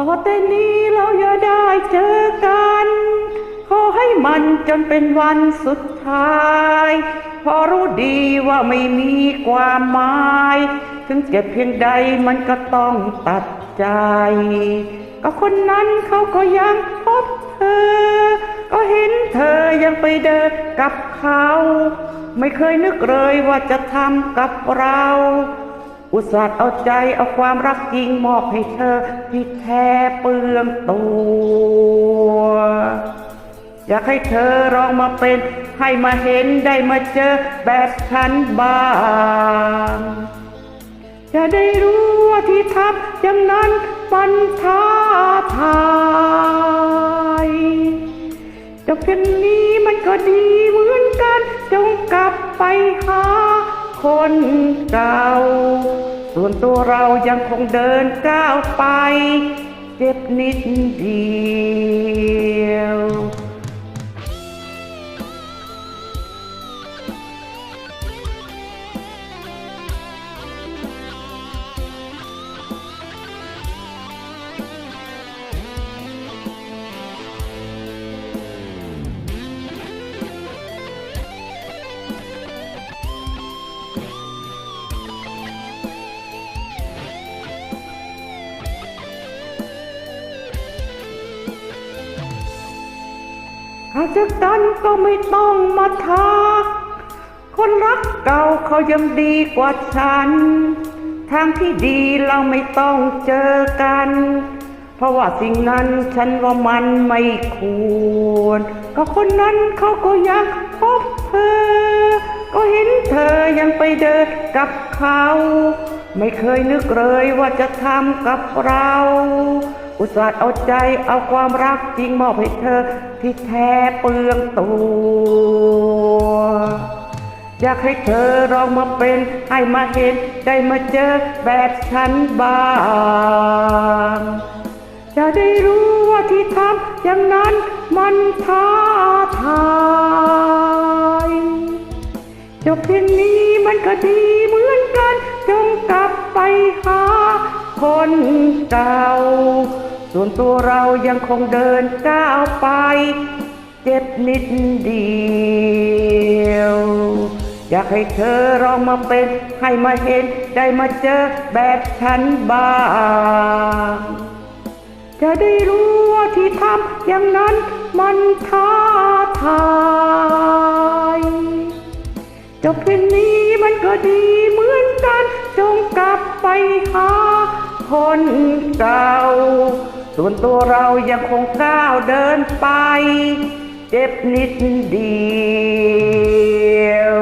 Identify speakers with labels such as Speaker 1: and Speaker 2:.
Speaker 1: ต่อแต่นี้เราอย่าได้เจอกัน ขอให้มันจนเป็นวันสุดท้ายพอรู้ดีว่าไม่มีความหมาย ถึงเจ็บเพียงใดมันก็ต้องตัดใจ ก็คนนั้นเขาก็ยังพบเธอ ก็เห็นเธอยังไปเดินกับเขา ไม่เคยนึกเลยว่าจะทำกับเรา อุตส่าห์เอาใจเอาความรักจริงมอบให้เธอ ที่แท้เปลืองตัว อยากให้เธอลองมาเป็น ให้มาเห็นได้มาเจอแบบฉันบ้าง จะได้รู้ว่าที่ทำอย่างนั้นมันท้าทายจะเพียงนี้มันก็ดีเหมือนกัน จงกลับไปหาคนเก่า ส่วนตัวเรายังคงเดินก้าวไป เจ็บนิดเดียว หาจะกันก็ไม่ต้องมาทัก คนรักเก่าเขายังดีกว่าฉัน ทางที่ดีเราไม่ต้องเจอกัน เพราะว่าสิ่งนั้นฉันว่ามันไม่ควร ก็คนนั้นเขาก็ยังพบเธอ ก็เห็นเธอยังไปเดินกับเขา ไม่เคยนึกเลยว่าจะทำกับเรา อุตส่าห์เอาใจเอาความรักจริงมอบให้เธอ ที่แท้เปลืองตัว อยากให้เธอลองมาเป็นให้มาเห็นได้มาเจอแบบฉันบ้าง จะได้รู้ว่าที่ทำอย่างนั้นมันท้าทายจบเพียงนี้มันก็ดีเหมือนกัน คนเก่า ส่วนตัวเรายังคงเดินก้าวไป เจ็บนิดเดียว อยากให้เธอลองมาเป็น ให้มาเห็น ได้มาเจอแบบฉันบ้างจะได้รู้ว่าที่ทำอย่างนั้นมันท้าทายจบเพียงนี้มันก็ดีเหมือน คนเก่า ส่วนตัวเรายังคงก้าวเดินไป เจ็บนิดเดียว